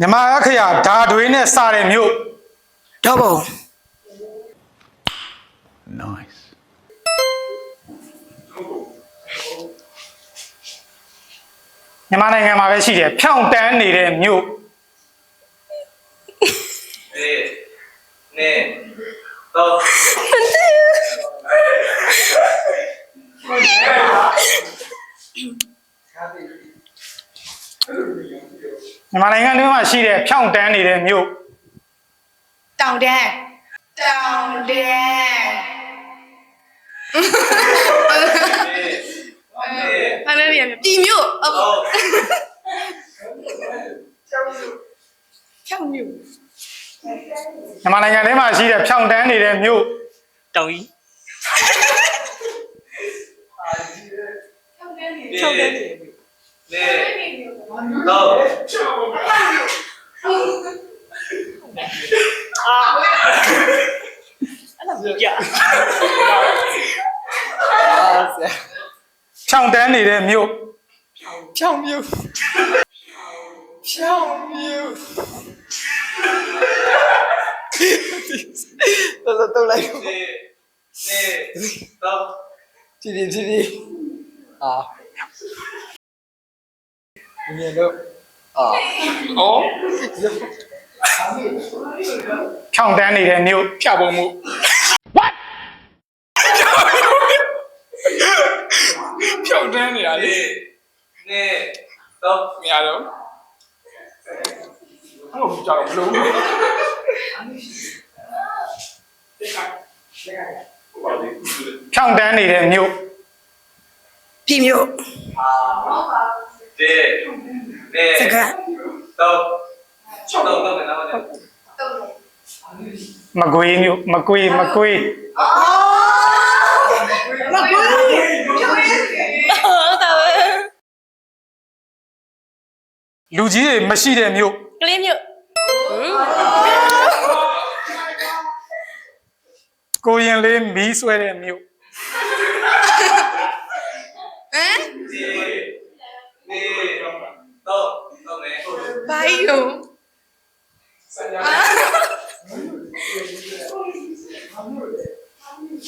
မြမအခရာဓာတွေနဲ့စတဲ့မြို့တော့ဘုံ Nice. မြန်မာနိုင်ငံမှာပဲရှိတယ်ဖြောင့်တန်းနေတဲ့မြို့ Nee. Nee. Toch. မြန်မာနိုင်ငံတွင်းမှာရှိတဲ့ဖြောင့်တန်းနေတဲ့မြို့ တောင်တန်းတောင်တန်း Nee. ဘာလဲရမြပြည်မြို့ဟုတ် Toch. ဖြောင်းမြို့ မြန်မာနိုင်ငံထဲမှာရှိတဲ့ဖြောင့်တန်းနေတဲ့မြို့ တောင်ကြီး Nee. Nee. Toch. အဲ့ဒါမြ ကြ ဖြောင့်တန်းနေတဲ့မြို့ ဖြောင်းမြို့ဖြောင်းမြို့တော့တော့လိုက် Nee. Nee. Toch. ဖြည်းဖြည်းဖြည်းဖြည်းအာ မြင်တော့အာအော်ဖြောင့်တန်းနေတဲ့မြို့ဖြတ်ပုံမှုဖြောင်းတန်းနေရလေ Nee. Nee. Toch. မရတော့ဟုတ်ကြောက်မလို့ဖြောင့်တန်းနေတဲ့မြို့ပြည်မြို့ Nee. Nee. စ က Toch. Toch. Toch. Toch. မကွေးမြို့မကွေးမကွေး မကွေး ဟုတ်တာပဲ လူကြီးတွေမရှိတဲ့မြို့ ကလေးမြို့ ကိုရင်လေးမီးဆွဲတဲ့မြို့ ဟမ် ဘိုင်ယို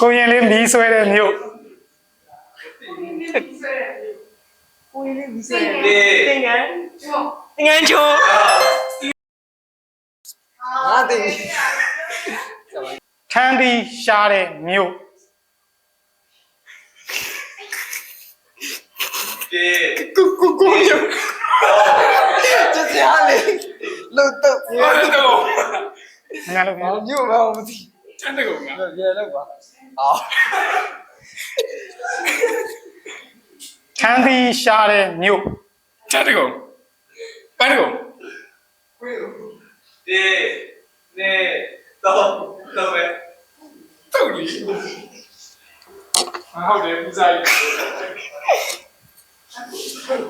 ကိုရင်လေးမီးဆွဲတဲ့မြို့ Nee. သင်္ကန်းသင်္ကန်းချိုးငါသိထမ်းပြီးရှားတဲ့မြို့ Nee. ကိုကိုကိုမြို့ကျစရာ လေလို့တော့မြို့တော့ငါလို့မြို့မြို့မဟုတ်ဘူးတန်းတကုံကရေလောက်ပါအာထမ်းပြီးရှားတဲ့မြို့တန်းတကုံပန်းတကုံ Nee. Nee. Toch. Toch. Nee. တုတ်လီဟုတ်တယ်ပူဇာကြီး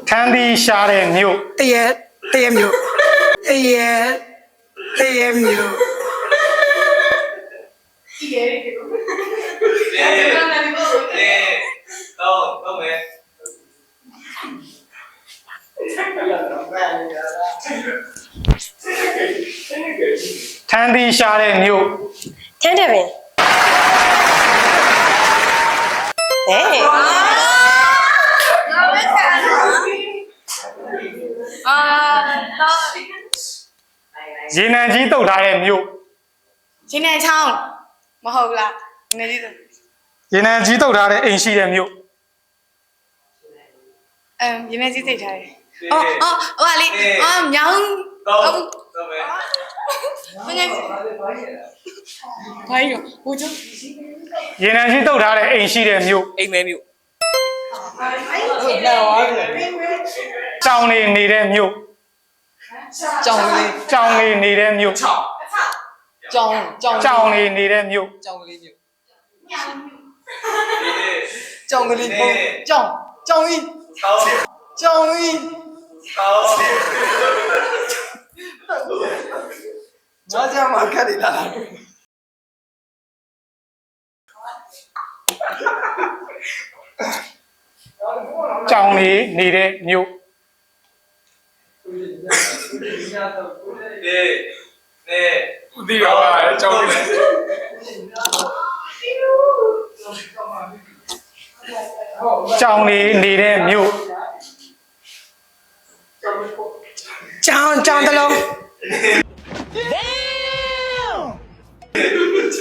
ထမ်းပြီးရှားတဲ့မြို့တရတရမျိုး တရတရမျိုး Nee. Nee. Toch. Toch. Nee. ထမ်းပြီးရှားတဲ့မြို့ထန်းတယ်ပင် ရေနံကြီးတုတ်ထားတဲ့မြို့ရင်းနေချောင်းမဟုတ်လားနေကြီးဆိုရေနံကြီးတုတ်ထားတဲ့အိမ်ရှိတဲ့မြို့အမ်ရင်းနေကြီးသိထားတယ်အော်အော်ဟိုကလေအော်မြောင်း Toch. ဟုတ် Toch. Nee. မငယ်ဘာယူဟိုကျရေနံကြီးတုတ်ထားတဲ့အိမ်ရှိတဲ့မြို့အိမ်မဲမြို့ဟုတ်တယ်ဝါပြီကြောင်နေနေတဲ့မြို့ ကြောင်လေး ကြောင်နေနေတဲ့မြို့ ကြောင်ကြောင် ကြောင်နေနေတဲ့မြို့ ကြောင်လေးမျိုး Nee. ကြောင်ကလေးပုံကြောင်ကြောင်ကြီး Toch. ကြောင်ကြီး Toch. ငါကြမှာခက်နေတာ ကြောင်နေနေတဲ့မြို့ 네, 네. 네가 와, 정말. trong đi đi đi mưu chào chào tao luôn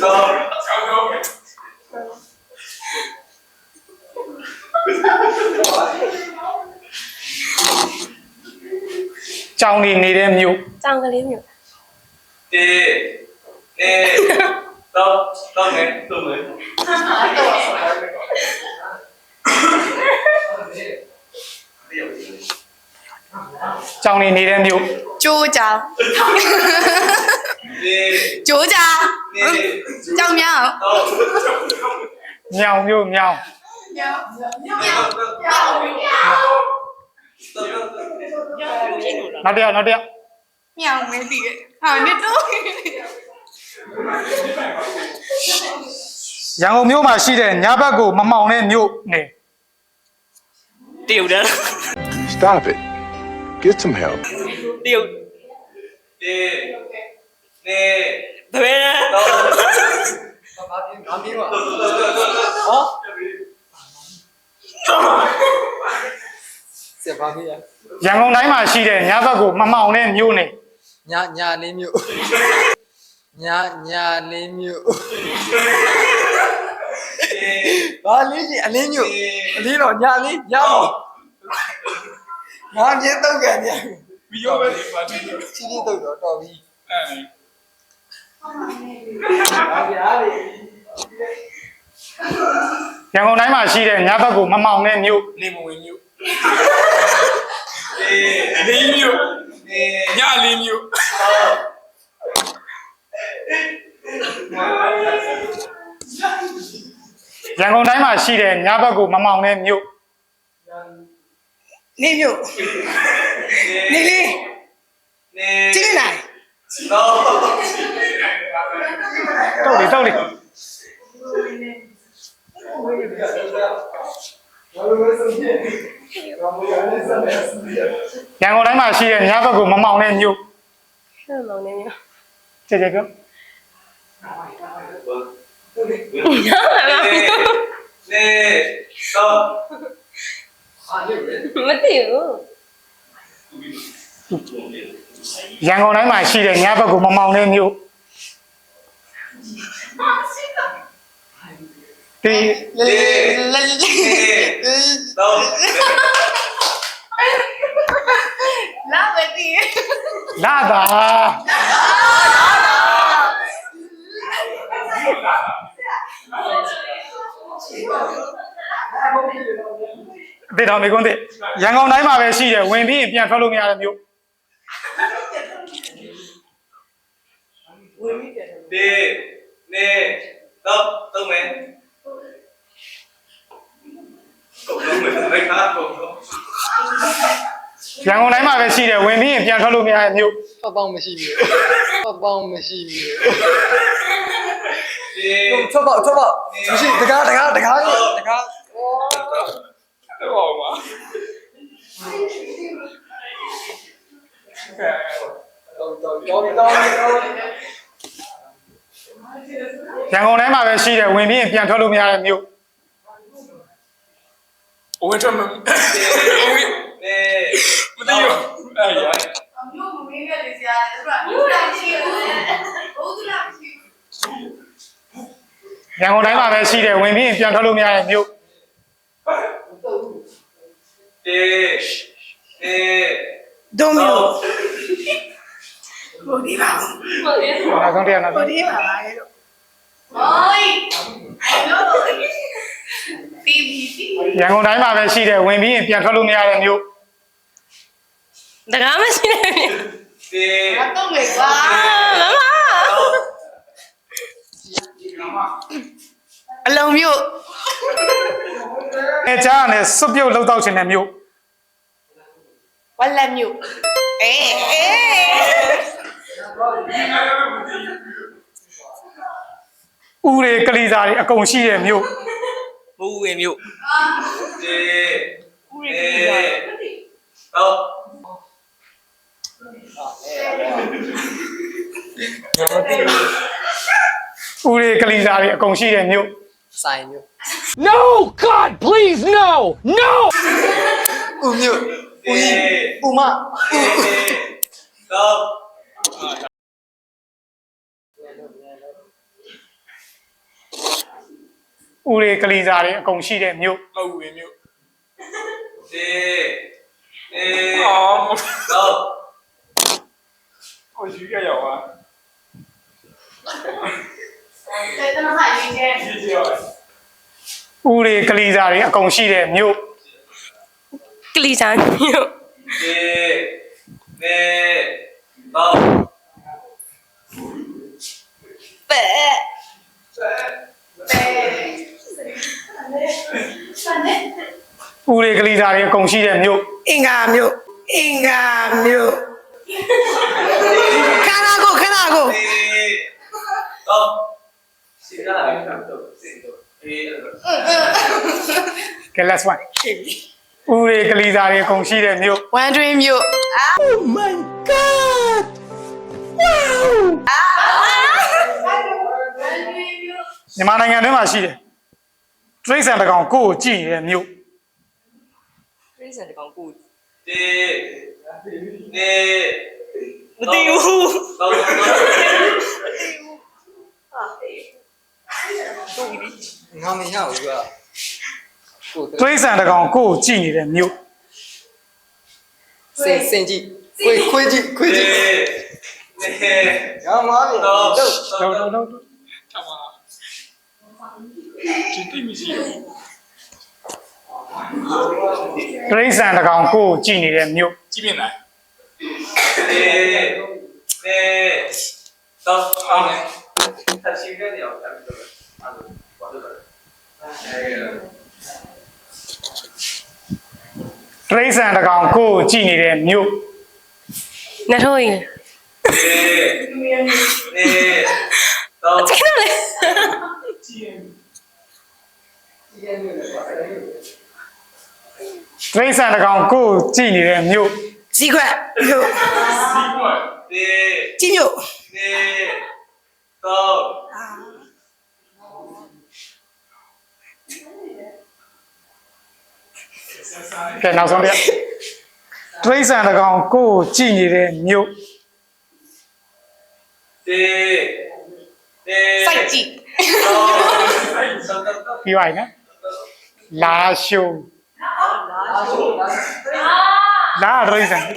Damn! ကျောင်းတစ်လုံး ချောင်း ကြောင်းတော့ ကြောင်နေနေတဲ့မြို့ ကြောင်ကလေးမျိုး နေနေတော့တော့မယ်တော့မယ် ကြောင်နေနေတဲ့မြို့ ကျိုးကြောင် နေ ကျိုးကြောင် နေ ကြောင်မြောင် တော့ မြောင်မြို့မြောင် နောက်တစ်ယောက်နောက်တစ်ယောက် မြောင်မဲတ ် ည်ဟာနှစ်တော့ ရန်ကုန်မြို့မှာရှိတဲ့ညဘက်ကိုမမှောင်တဲ့မြို့နေ တရုတ်တန်း Stop it. Get some help. တရုတ် နေနေ ဘယ်လဲ တော့ ဘာပြင်းဘာပြင်းပါ တော့ တော့တော့ဟောစေဘာပြင်းရန်ကုန်တိုင်းမှာရှိတဲ့ညဘက်ကိုမမှောင်တဲ့မြို့နေညာညာလေးမျိုးညာညာလေးမျိုးဘာလေးကြီးအလင်းမျိုးအလင်းတော့ညာလေးညာမောငါမြေတော့ကန်ညာဗီဒီယိုပဲပါတီချီချီတော့တော့တော်ပြီအဲဘာပြားလေးရန်ကုန်တိုင်းမှာရှိတဲ့ညဘက်ကိုမမှောင်တဲ့မြို့နေမဝင်မျိုး နေလေးမျိုးနေညာလေးမျိုးရန်ကုန်တိုင်းမှာရှိတဲ့ညဘက်ကိုမမှောင်တဲ့မြို့နေမြို့နေလေးနေကြည့်လိုက်တော့တုတ်လေတုတ်လေရ န်ကုန်တိုင်းမှာရှိတဲ့ညဘက်ကိုမမှောင်တဲ့မြို့ ဟဲ့မောင်နေမျိုး ကြည့်ကြည့်က နေနေတော့ မသိဘူး ရန်ကုန်တိုင်းမှာရှိတဲ့ညဘက်ကိုမမှောင်တဲ့မြို့ ဒီ နေနေတော့ လာပဲတည် လာတာဒေတော်မေကွန်းတဲ့ရန်ကုန်တိုင်းမှာပဲရှိတယ်ဝင်ပြီးရင်ပြန်ထွက်လို့မရတဲ့မြို့ နေနေတော့တော့မယ် တော့မယ်လိုက်ခါတော့ရန်ကုန်တိုင်းမှာပဲရှိတယ်ဝင်ပြီးရင်ပြန်ထွက်လို့မရတဲ့မြို့ဖပေါင်းမရှိဘူးဖပေါင်းမရှိဘူးနေဖပေါင်းဖပေါင်းမရှိတကားတကားတကားတကားတော့ပါတော့တော့တော့တော့ရန်ကုန်တိုင်းမှာပဲရှိတယ်ဝင်ပြီးရင်ပြန်ထွက်လို့မရတဲ့မြို့ ဝင်ထွက်မ နေ မသိဘူးအဲ့ရ မြို့မင်းရဲ့လေးစရာလေသူကမြို့လာရှိဘူးဘုသူလာရှိဘူး ရန်ကုန်တိုင်းမှာပဲရှိတယ်ဝင်ပြီးရင်ပြန်ထွက်လို့မရတဲ့မြို့ နေနေ ဒုံမြို့ တော့ ဘုဒီပါ ဟုတ်တယ် နောက်ဆုံးတရားနောက် ဘု ဆုံး ဒီပါပါရဲ့လို့ ဟိုးအဲ့လို တီဗီတီရန်ကုန်တိုင်းမှာပဲရှိတယ်ဝင်ပြီးရင်ပြန်ထွက်လို့မရတဲ့မြို့တကားမရှိနေဘူးနေတော့လေကွာမမအလုံးမြို့အဲကြားကနေစွတ်ပြုတ်လှုပ်တော့ခြင်းတဲ့မြို့ဝက်လက်မြို့အေးအေးဦးတွေကလေးစားတွေအကုန်ရှိတဲ့မြို့ မူဝင်မျိုးနေနေတော့ငါမသိဘူးဦးလေးကလေးစားတွေအကုန်ရှိတဲ့မြို့ဆိုင်မျိုး No! God, please, no! No! ဦးမျိုးနေဦးမတော့ ဦးလေးကလေးစားတွေအကုန်ရှိတဲ့မြို့ မဟုတ်ဝင်မျိုး နေနေ အော် တော့ ဟိုယူရရောက်ပါ တဲ့တနဟာရင်းတဲ့ ကြည့်ကြည့်ပါ ဦးလေးကလေးစားတွေအကုန်ရှိတဲ့မြို့ ကလီစာမြို့ နေနေတော့ ပဲ ဆန်တဲ့ ဦးလေးကလေးစားတွေအကုန်ရှိတဲ့မြို့အင်္ဂါမြို့အင်္ဂါမြို့ခဏကိုခဏကိုနေတော့စီကားလိုက်တော့စီတော့အေးကဲ last one ဦးလေးကလေးစားတွေအကုန်ရှိတဲ့မြို့ဝမ်ဒရင်းမြို့မြန်မာနိုင်ငံထဲမှာရှိတယ် တရိတ်ဆန်တကောင်ကိုယ့်ကိုကြည့်နေတဲ့မြို့ပြိစံတကောင်ကိုနေနေမသိဘူးတော့တော့ငါမရဘူးကွာကိုတရိတ်ဆန်တကောင်ကိုယ့်ကိုကြည့်နေတဲ့မြို့စင်စင်ကြည့်ခွေးခွေးကြည့်ခွေးကြနေည့်နေရမလားတော့တော့တော့တော့တော့ထားပါ ဒီတိမရှိဘူးပရိစ္ဆန်တကောင်ကိုကြည်နေတဲ့မြို့ကြည့်ပြင်လားတော့ကောင်းတယ်ဆက်ရှိခဲ့တယ်အောင်တက်ပြီးတော့အဲ့လိုဘာလို့လဲတရိษံတကောင်ကိုကြည်နေတဲ့မြို့နှထိုးရင်နေနေတော့ကျနော်လေ တရိတ်ဆန်တကောင်ကိုယ့်ကိုကြည့်နေတဲ့မြို့ဇီခွက်မြို့နေကြီးမြို့နေတော့ကဲနောက်ဆုံးတစ်တရိတ်ဆန်တကောင်ကိုယ့်ကိုကြည့်နေတဲ့မြို့နေနေစိုက်ကြည့်တော့တော့တော့ပြီးပါပြီနော် లాషు లా rồi rằng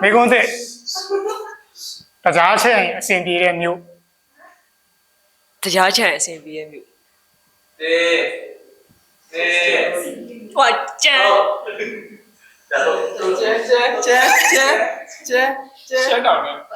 mấy con thế? Ta giá chè xin đi em yêu ta giá chè xin đi em yêu thế thế quá chè chè chè chè chè chè chè chè chè